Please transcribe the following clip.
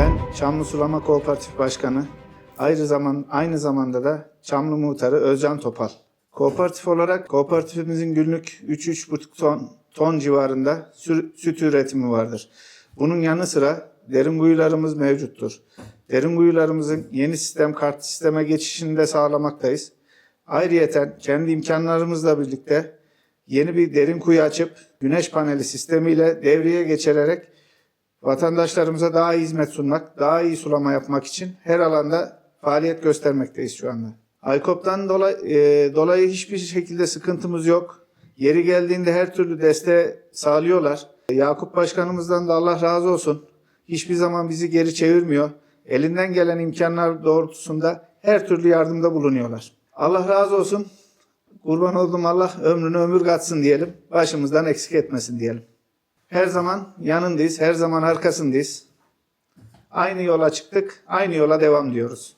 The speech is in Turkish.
Ben Çamlı Sulama Kooperatif Başkanı, ayrı zaman aynı zamanda da Çamlı Muhtarı Özcan Topal. Kooperatif olarak kooperatifimizin günlük 3-3,5 ton, ton civarında sü- süt üretimi vardır. Bunun yanı sıra derin kuyularımız mevcuttur. Derin kuyularımızın yeni sistem kart sisteme geçişini de sağlamaktayız. Ayrıyeten kendi imkanlarımızla birlikte yeni bir derin kuyu açıp güneş paneli sistemiyle devreye geçirerek vatandaşlarımıza daha iyi hizmet sunmak, daha iyi sulama yapmak için her alanda faaliyet göstermekteyiz şu anda. Aykop'tan dolayı, e, dolayı hiçbir şekilde sıkıntımız yok. Yeri geldiğinde her türlü desteği sağlıyorlar. Yakup Başkanımızdan da Allah razı olsun. Hiçbir zaman bizi geri çevirmiyor. Elinden gelen imkanlar doğrultusunda her türlü yardımda bulunuyorlar. Allah razı olsun. Kurban oldum Allah ömrünü ömür katsın diyelim. Başımızdan eksik etmesin diyelim. Her zaman yanındayız, her zaman arkasındayız. Aynı yola çıktık, aynı yola devam diyoruz.